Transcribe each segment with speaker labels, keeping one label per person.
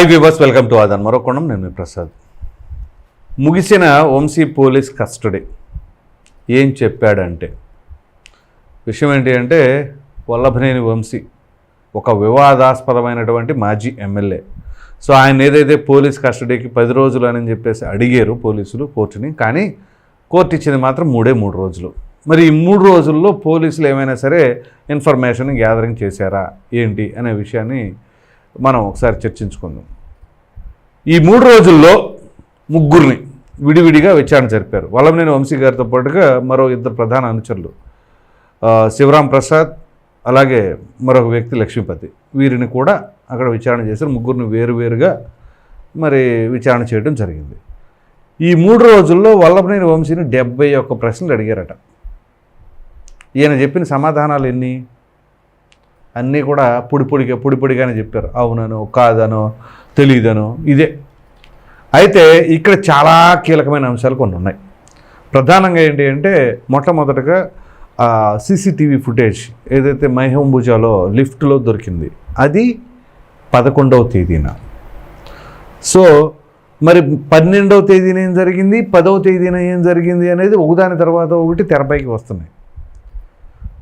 Speaker 1: Hi viewers welcome to ఆదాన్. మరొకొండం నేను మీ ప్రసాద్. ముగిసిన వంశీ పోలీస్ కస్టడీ ఏం చెప్పాడంటే విషయం ఏంటి అంటే వల్లభనేని వంశీ ఒక వివాదాస్పదమైనటువంటి మాజీ ఎమ్మెల్యే. సో ఆయన ఏదైతే పోలీస్ కస్టడీకి పది రోజులు అని చెప్పేసి అడిగారు పోలీసులు కోర్టుని కానీ కోర్టు ఇచ్చింది మాత్రం మూడే మూడు రోజులు. మరి ఈ మూడు రోజుల్లో పోలీసులు ఏమైనా సరే ఇన్ఫర్మేషన్ గ్యాదరింగ్ చేశారా? ఏంటి? అనే విషయాన్ని మనం ఒకసారి చర్చించుకుందాం. ఈ మూడు రోజుల్లో ముగ్గురిని విడివిడిగా విచారణ జరిపారు. వల్లభనేని వంశీ గారితో పాటుగా మరో ఇద్దరు ప్రధాన అనుచరులు శివరాం ప్రసాద్ అలాగే మరొక వ్యక్తి లక్ష్మీపతి. వీరిని కూడా అక్కడ విచారణ చేశారు. ముగ్గురిని వేరువేరుగా మరి విచారణ చేయడం జరిగింది. ఈ మూడు రోజుల్లో వల్లభనేని వంశీని డెబ్బై ఒక్క ప్రశ్నలు అడిగారట. ఈయన చెప్పిన సమాధానాలు ఎన్ని? అన్నీ కూడా పొడి పొడిగా పొడి పొడిగానే చెప్పారు. అవుననో కాదనో తెలియదనో ఇదే. అయితే ఇక్కడ చాలా కీలకమైన అంశాలు కొన్ని ఉన్నాయి. ప్రధానంగా ఏంటి అంటే మొట్టమొదటగా సీసీటీవీ ఫుటేజ్ ఏదైతే మైహంబుజాలో లిఫ్ట్లో దొరికింది అది పదకొండవ తేదీన. సో మరి పన్నెండవ తేదీన ఏం జరిగింది? పదవ తేదీన ఏం జరిగింది అనేది ఒకదాని తర్వాత ఒకటి తెరపైకి వస్తున్నాయి.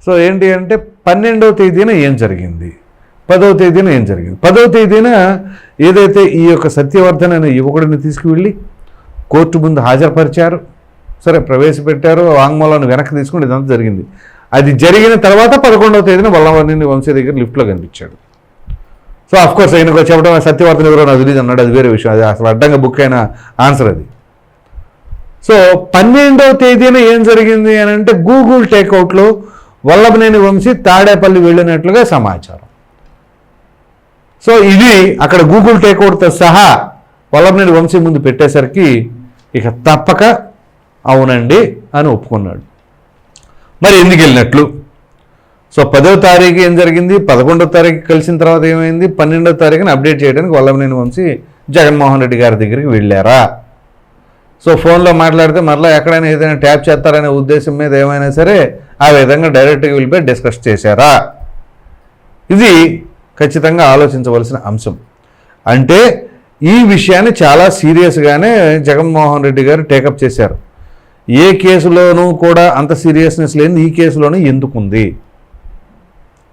Speaker 1: సో ఏంటి అంటే పన్నెండవ తేదీన ఏం జరిగింది? పదవ తేదీన ఏం జరిగింది? పదవ తేదీన ఏదైతే ఈ యొక్క సత్యవర్ధన్ అనే యువకుడిని తీసుకువెళ్ళి కోర్టు ముందు హాజరుపరిచారు. సరే ప్రవేశపెట్టారు వాంగ్మూలాన్ని వెనక్కి తీసుకుని ఇదంతా జరిగింది. అది జరిగిన తర్వాత పదకొండవ తేదీన వల్లవన్నీ వంశీ దగ్గర లిఫ్ట్లో కనిపించాడు. సో అఫ్ కోర్స్ ఆయనకు చెప్పడం సత్యవర్ధన్ ఎవరో నాకు తెలియదు అన్నాడు. అది వేరే విషయం. అది అసలు అడ్డంగా బుక్ అయిన ఆన్సర్ అది. సో పన్నెండవ తేదీన ఏం జరిగింది అని అంటే గూగుల్ టేక్అవుట్లో వల్లభనేని వంశీ తాడేపల్లి వెళ్ళినట్లుగా సమాచారం. సో ఇది అక్కడ గూగుల్ టేక్అవుట్తో సహా వల్లభనేని వంశీ ముందు పెట్టేసరికి ఇక తప్పక అవునండి అని ఒప్పుకున్నాడు. మరి ఎందుకు వెళ్ళినట్లు? సో పదో తారీఖు ఏం జరిగింది? పదకొండవ తారీఖు కలిసిన తర్వాత ఏమైంది? పన్నెండో తారీఖున అప్డేట్ చేయడానికి వల్లభనేని వంశీ జగన్మోహన్ రెడ్డి గారి దగ్గరికి వెళ్ళారా? సో ఫోన్లో మాట్లాడితే మరలా ఎక్కడైనా ఏదైనా ట్యాప్ చేస్తారనే ఉద్దేశం మీద ఏమైనా సరే ఆ విధంగా డైరెక్ట్గా వెళ్ళిపోయి డిస్కస్ చేశారా? ఇది ఖచ్చితంగా ఆలోచించవలసిన అంశం. అంటే ఈ విషయాన్ని చాలా సీరియస్గానే జగన్మోహన్ రెడ్డి గారు టేకప్ చేశారు. ఏ కేసులోనూ కూడా అంత సీరియస్నెస్ లేని ఈ కేసులోనూ ఎందుకుంది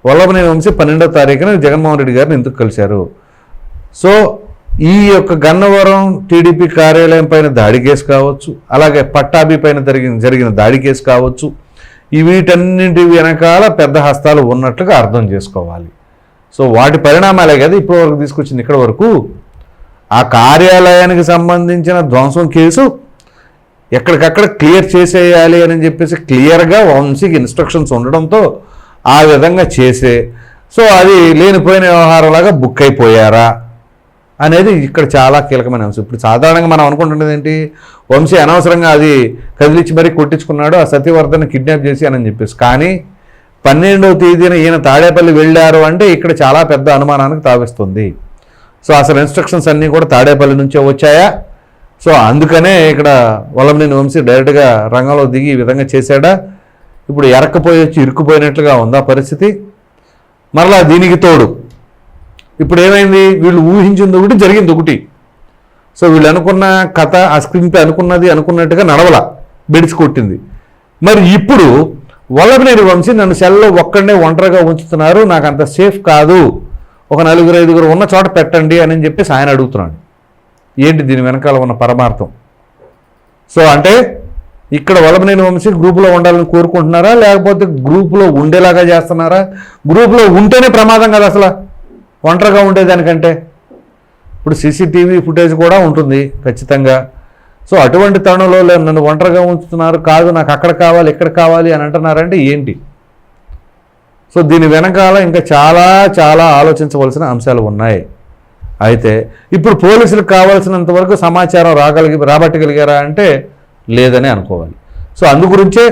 Speaker 1: వల్లభనే వంశీ పన్నెండో తారీఖున జగన్మోహన్ రెడ్డి గారిని ఎందుకు కలిశారు? సో ఈ యొక్క గన్నవరం టీడీపీ కార్యాలయం పైన దాడి కేసు కావచ్చు అలాగే పట్టాభి పైన జరిగిన జరిగిన దాడి కేసు కావచ్చు వీటన్నింటి వెనకాల పెద్ద హస్తాలు ఉన్నట్లుగా అర్థం చేసుకోవాలి. సో వాటి పరిణామాలే కదా ఇప్పటి వరకు తీసుకొచ్చింది ఇక్కడ వరకు. ఆ కార్యాలయానికి సంబంధించిన ధ్వంసం కేసు ఎక్కడికక్కడ క్లియర్ చేసేయాలి అని చెప్పేసి క్లియర్గా వంశీకి ఇన్స్ట్రక్షన్స్ ఉండడంతో ఆ విధంగా చేసే. సో అది లేనిపోయిన వ్యవహారంలాగా బుక్ అయిపోయారా? అనేది ఇక్కడ చాలా కీలకమైన అంశం. ఇప్పుడు సాధారణంగా మనం అనుకుంటున్నది ఏంటి? వంశీ అనవసరంగా అది కదిలిచ్చి మరీ కొట్టించుకున్నాడు ఆ సత్యవర్ధన్ కిడ్నాప్ చేసి అని చెప్పేసి. కానీ పన్నెండవ తేదీన ఈయన తాడేపల్లి వెళ్ళారు అంటే ఇక్కడ చాలా పెద్ద అనుమానానికి తావిస్తుంది. సో అసలు ఇన్స్ట్రక్షన్స్ అన్నీ కూడా తాడేపల్లి నుంచే వచ్చాయా? సో అందుకనే ఇక్కడ వలంనేని వంశీ డైరెక్ట్గా రంగంలో దిగి ఈ విధంగా చేశాడా? ఇప్పుడు ఎరక్కపోయి వచ్చి ఇరుక్కుపోయినట్లుగా ఉందా పరిస్థితి? మరలా దీనికి తోడు ఇప్పుడు ఏమైంది వీళ్ళు ఊహించింది ఒకటి జరిగింది ఒకటి. సో వీళ్ళు అనుకున్న కథ ఆ స్క్రీన్ అనుకున్నది అనుకున్నట్టుగా నడవల. బెడిసి కొట్టింది. మరి ఇప్పుడు వల్లభనేని వంశీ నన్ను సెల్లో ఒక్కడనే ఒంటరిగా ఉంచుతున్నారు. నాకు అంత సేఫ్ కాదు. ఒక నలుగురు ఐదుగురు ఉన్న చోట పెట్టండి అని చెప్పేసి ఆయన అడుగుతున్నాడు. ఏంటి దీని వెనకాల ఉన్న పరమార్థం? సో అంటే ఇక్కడ వల్లభనేని వంశీ గ్రూపులో ఉండాలని కోరుకుంటున్నారా? లేకపోతే గ్రూపులో ఉండేలాగా చేస్తున్నారా? గ్రూపులో ఉంటేనే ప్రమాదం కదా అసలు. ఒంటరిగా ఉండేదానికంటే. ఇప్పుడు సీసీటీవీ ఫుటేజ్ కూడా ఉంటుంది ఖచ్చితంగా. సో అటువంటి తరుణంలో నన్ను ఒంటరిగా ఉంచుతున్నారు కాదు నాకు అక్కడ కావాలి ఇక్కడ కావాలి అని అంటున్నారంటే ఏంటి? సో దీని వెనకాల ఇంకా చాలా చాలా ఆలోచించవలసిన అంశాలు ఉన్నాయి. అయితే ఇప్పుడు పోలీసులకు కావాల్సినంత వరకు సమాచారం రాగలిగి రాబట్టగలిగారా అంటే లేదనే అనుకోవాలి. సో అందు గురించే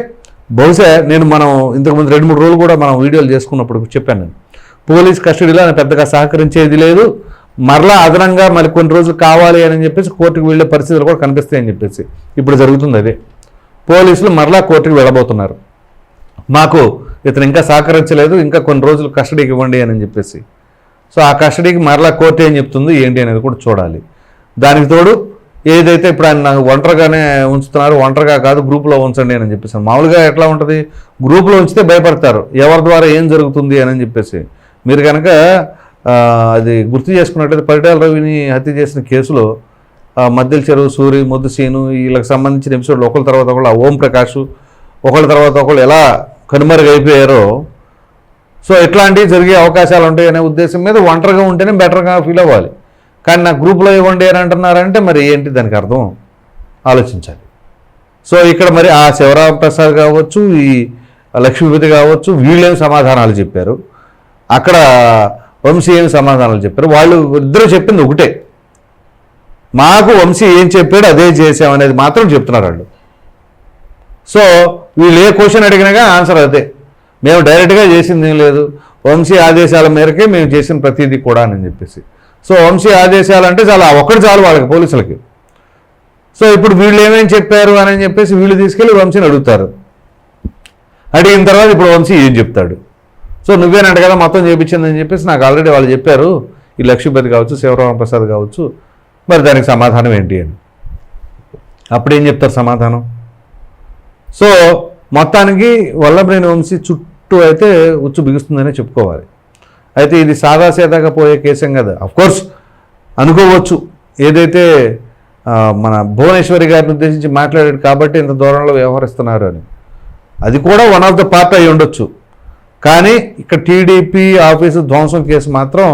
Speaker 1: బహుశా నేను మనం ఇంతకుముందు రెండు మూడు రోజులు కూడా మనం వీడియోలు చేసుకున్నప్పుడు చెప్పాను నేను. పోలీస్ కస్టడీలో ఆయన పెద్దగా సహకరించేది లేదు. మరలా అదనంగా మరి కొన్ని రోజులు కావాలి అని చెప్పేసి కోర్టుకు వెళ్ళే పరిస్థితులు కూడా కనిపిస్తాయని చెప్పేసి ఇప్పుడు జరుగుతుంది అదే. పోలీసులు మరలా కోర్టుకు వెళ్ళబోతున్నారు. మాకు ఇతను ఇంకా సహకరించలేదు ఇంకా కొన్ని రోజులు కస్టడీకి ఇవ్వండి అని చెప్పేసి. సో ఆ కస్టడీకి మరలా కోర్టు ఏం చెప్తుంది ఏంటి అనేది కూడా చూడాలి. దానికి తోడు ఏదైతే ఇప్పుడు ఆయన నాకు ఒంటరిగానే ఉంచుతున్నారు ఒంటరిగా కాదు గ్రూప్లో ఉంచండి అని చెప్పేసి. మామూలుగా ఎట్లా ఉంటుంది? గ్రూప్లో ఉంచితే భయపడతారు. ఎవరి ద్వారా ఏం జరుగుతుంది అని చెప్పేసి. మీరు కనుక అది గుర్తు చేసుకున్నట్లయితే పరిటాల రవిని హత్య చేసిన కేసులో ఆ, మద్దెల చెరువు సూరి ముద్దుసీను వీళ్ళకి సంబంధించిన ఎపిసోడ్లు ఒకళ్ళ తర్వాత ఒకళ్ళు ఓం ప్రకాష్ ఒకళ్ళ తర్వాత ఒకళ్ళు ఎలా కనుమరుగైపోయారో సో ఇట్లాంటివి జరిగే అవకాశాలు ఉంటాయి అనే ఉద్దేశం మీద ఒంటరిగా ఉంటేనే బెటర్గా ఫీల్ అవ్వాలి. కానీ నా గ్రూప్లో ఇవ్వండి అని అంటున్నారంటే మరి ఏంటి దానికి అర్థం? ఆలోచించాలి. సో ఇక్కడ మరి ఆ శివరామ ప్రసాద్ కావచ్చు ఈ లక్ష్మీపతి కావచ్చు వీళ్ళేం సమాధానాలు చెప్పారు? అక్కడ వంశీ ఏం సమాధానాలు చెప్పారు? వాళ్ళు ఇద్దరు చెప్పింది ఒకటే. మాకు వంశీ ఏం చెప్పాడు అదే చేసామనేది మాత్రం చెప్తున్నారు వాళ్ళు. సో వీళ్ళు ఏ క్వశ్చన్ అడిగినాగా ఆన్సర్ అదే. మేము డైరెక్ట్గా చేసింది ఏం లేదు. వంశీ ఆదేశాల మేరకే మేము చేసిన ప్రతిదీ కూడా అని చెప్పేసి. సో వంశీ ఆదేశాలు అంటే చాలా ఒక్కటి చాలు వాళ్ళకి పోలీసులకి. సో ఇప్పుడు వీళ్ళు ఏమేమి చెప్పారు అని చెప్పేసి వీళ్ళు తీసుకెళ్ళి వంశీని అడుగుతారు. అడిగిన తర్వాత ఇప్పుడు వంశీ ఏం చెప్తాడు? సో నువ్వేనంట కదా మొత్తం చేయించిందని చెప్పేసి నాకు ఆల్రెడీ వాళ్ళు చెప్పారు. ఈ లక్ష్మీపతి కావచ్చు శివరామ ప్రసాద్ కావచ్చు. మరి దానికి సమాధానం ఏంటి అని. అప్పుడు ఏం చెప్తారు సమాధానం? సో మొత్తానికి వల్లభ్రేణి వంశీ చుట్టూ అయితే ఉచ్చు బిగుస్తుందనే చెప్పుకోవాలి. అయితే ఇది సాదాసీదాగా పోయే కేసం కదా. కోర్స్ అనుకోవచ్చు. ఏదైతే మన భువనేశ్వరి గారిని ఉద్దేశించి మాట్లాడాడు కాబట్టి ఇంత దూరంలో వ్యవహరిస్తున్నారు అని. అది కూడా వన్ ఆఫ్ ద పార్ట్ అయి ఉండొచ్చు. కానీ ఇక్కడ టీడీపీ ఆఫీసు ధ్వంసం కేసు మాత్రం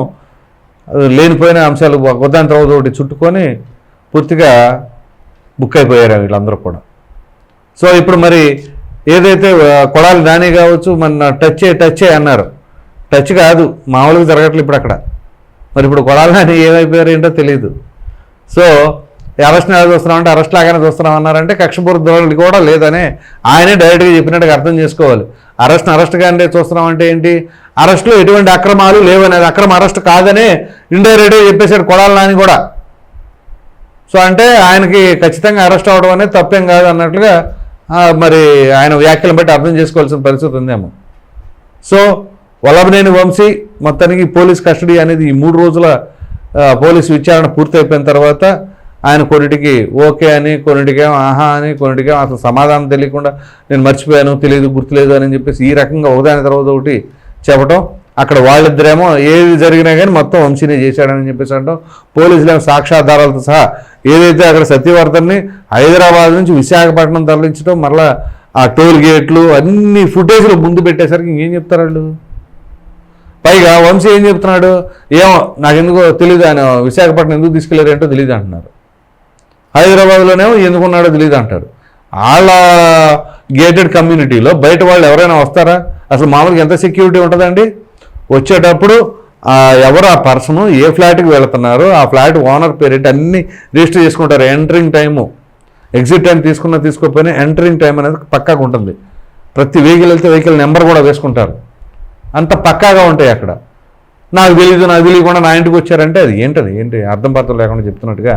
Speaker 1: లేనిపోయిన అంశాలు ఒకదాని తర్వాత ఒకటి చుట్టుకొని పూర్తిగా బుక్ అయిపోయారు వీళ్ళందరూ కూడా. సో ఇప్పుడు మరి ఏదైతే కొడాలి నాని కావచ్చు మన టచ్ టచ్ అన్నారు. టచ్ కాదు మామూలుగా జరగట్లేదు ఇప్పుడు అక్కడ. మరి ఇప్పుడు కొడాలి నాని ఏమైపోయారు ఏంటో తెలియదు సో అరెస్ట్ ఎలా చూస్తున్నామంటే అరెస్ట్ లాగానే చూస్తున్నాం అన్నారంటే కక్షపూర్తి ధోరణి కూడా లేదనే ఆయనే డైరెక్ట్గా చెప్పినట్టుగా అర్థం చేసుకోవాలి. అరెస్ట్ అరెస్ట్గానే చూస్తున్నాం అంటే ఏంటి? అరెస్ట్లో ఎటువంటి అక్రమాలు లేవనేది అక్రమ అరెస్ట్ కాదనే ఇండైరెక్ట్గా చెప్పేశాడు కొడాలి నాని కూడా. సో అంటే ఆయనకి ఖచ్చితంగా అరెస్ట్ అవ్వడం అనేది తప్పేం కాదు అన్నట్లుగా మరి ఆయన వ్యాఖ్యలను బట్టి అర్థం చేసుకోవాల్సిన పరిస్థితి ఉందేమో. సో వల్లభనేని వంశీ మొత్తానికి పోలీస్ కస్టడీ అనేది ఈ మూడు రోజుల పోలీసు పోలీస్ విచారణ పూర్తయిపోయిన తర్వాత ఆయన కొన్నిటికి ఓకే అని కొన్నిటికేమో ఆహా అని కొన్నిటికేమో అసలు సమాధానం తెలియకుండా నేను మర్చిపోయాను తెలియదు గుర్తులేదు అని చెప్పేసి ఈ రకంగా ఒకదాని తర్వాత ఒకటి చెప్పటం. అక్కడ వాళ్ళిద్దరేమో ఏది జరిగినా కానీ మొత్తం వంశీనే చేశాడని చెప్పేసి అంటాం. పోలీసులు ఏమో సాక్ష్యాధారాలతో సహా ఏదైతే అక్కడ సత్యవర్ధన్ని హైదరాబాద్ నుంచి విశాఖపట్నం తరలించడం మరలా ఆ టోల్ గేట్లు అన్ని ఫుటేజ్లు ముందు పెట్టేసరికి ఇంకేం చెప్తారు వాళ్ళు? పైగా వంశీ ఏం చెప్తున్నాడు? ఏమో నాకు ఎందుకో తెలియదు ఆయన విశాఖపట్నం ఎందుకు తీసుకెళ్ళారు ఏంటో తెలియదు అంటున్నారు. హైదరాబాద్లోనేమో ఎందుకున్నాడో తెలియదు అంటారు వాళ్ళ గేటెడ్ కమ్యూనిటీలో బయట వాళ్ళు ఎవరైనా వస్తారా? అసలు మామూలుగా ఎంత సెక్యూరిటీ ఉంటుందండి? వచ్చేటప్పుడు ఎవరు ఆ పర్సన్ ఏ ఫ్లాట్కి వెళుతున్నారు? ఆ ఫ్లాట్ ఓనర్ పేరేంటి? అన్నీ రిజిస్టర్ చేసుకుంటారు. ఎంటరింగ్ టైము ఎగ్జిట్ టైం తీసుకున్నా తీసుకోకపోయినా ఎంటరింగ్ టైం అనేది పక్కాగా ఉంటుంది. ప్రతి వెహికల్ వెళ్తే వెహికల్ నెంబర్ కూడా వేసుకుంటారు. అంత పక్కాగా ఉంటాయి అక్కడ. నాకు తెలియదు నాకు తెలియకుండా నా ఇంటికి వచ్చారంటే అది ఏంటది? ఏంటి? అర్థం పర్థం లేకుండా చెప్తున్నట్టుగా.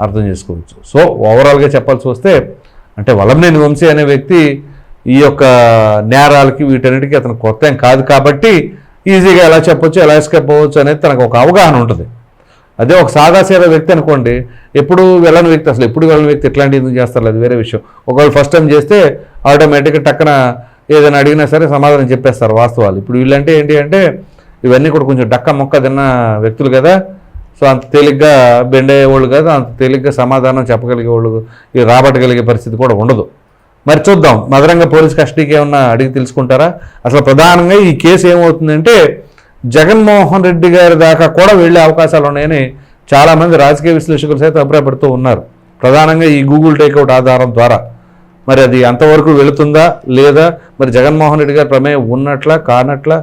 Speaker 1: అర్థం చేసుకోవచ్చు. సో ఓవరాల్గా చెప్పాల్సి వస్తే అంటే వలంనేని వంశీ అనే వ్యక్తి ఈ యొక్క నేరాలకి వీటన్నిటికీ అతను కొత్త ఏం కాదు కాబట్టి ఈజీగా ఎలా చెప్పొచ్చు ఎలా ఎస్కేప్ అవ్వచ్చు అనేది తనకు ఒక అవగాహన ఉంటుంది. అదే ఒక సాదాసీద వ్యక్తి అనుకోండి ఎప్పుడు వెళ్ళని వ్యక్తి అసలు ఎప్పుడు వెళ్ళని వ్యక్తి ఎట్లాంటి ఎందుకు చేస్తారు? అది వేరే విషయం. ఒకవేళ ఫస్ట్ టైం చేస్తే ఆటోమేటిక్గా టక్కన ఏదైనా అడిగినా సరే సమాధానం చెప్పేస్తారు వాస్తవాలు. ఇప్పుడు వీళ్ళంటే ఏంటి అంటే ఇవన్నీ కూడా కొంచెం డక్క మొక్క తిన్న వ్యక్తులు కదా సో అంత తేలిగ్గా బెండ్ అయ్యేవాళ్ళు కాదు అంత తేలిగ్గా సమాధానం చెప్పగలిగే వాళ్ళు రాబట్టగలిగే పరిస్థితి కూడా ఉండదు. మరి చూద్దాం మదరంగా పోలీస్ కస్టడీకి ఏమన్నా అడిగి తెలుసుకుంటారా? అసలు ప్రధానంగా ఈ కేసు ఏమవుతుందంటే జగన్మోహన్ రెడ్డి గారి దాకా కూడా వెళ్ళే అవకాశాలు ఉన్నాయని చాలామంది రాజకీయ విశ్లేషకులు సైతం అభిప్రాయపడుతూ ఉన్నారు. ప్రధానంగా ఈ గూగుల్ టేక్అవుట్ ఆధారం ద్వారా. మరి అది అంతవరకు వెళుతుందా లేదా మరి జగన్మోహన్ రెడ్డి గారి ప్రమేయం ఉన్నట్లా కానట్లా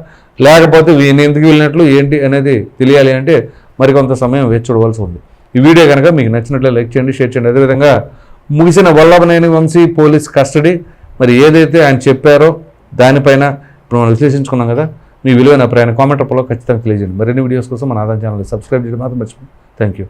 Speaker 1: లేకపోతే ఎందుకు వెళ్ళినట్లు ఏంటి అనేది తెలియాలి అంటే మరికొంత సమయం వేచి చూడవలసి ఉంది. ఈ వీడియో కనుక మీకు నచ్చినట్లే లైక్ చేయండి షేర్ చేయండి. అదేవిధంగా ముగిసిన వల్లభనేని వంశీ పోలీస్ కస్టడీ మరి ఏదైతే ఆయన చెప్పారో దానిపైన ఇప్పుడు మనం విశ్లేషించుకున్నాం కదా మీ విలువైన ప్రయాణ కామెంట్ అప్పలో ఖచ్చితంగా తెలియజేయండి. మరిన్ని వీడియోస్ కోసం మన ఆదాయం ఛానల్ సబ్స్క్రైబ్ చేయడం మాత్రం మర్చిపోండి థ్యాంక్ యూ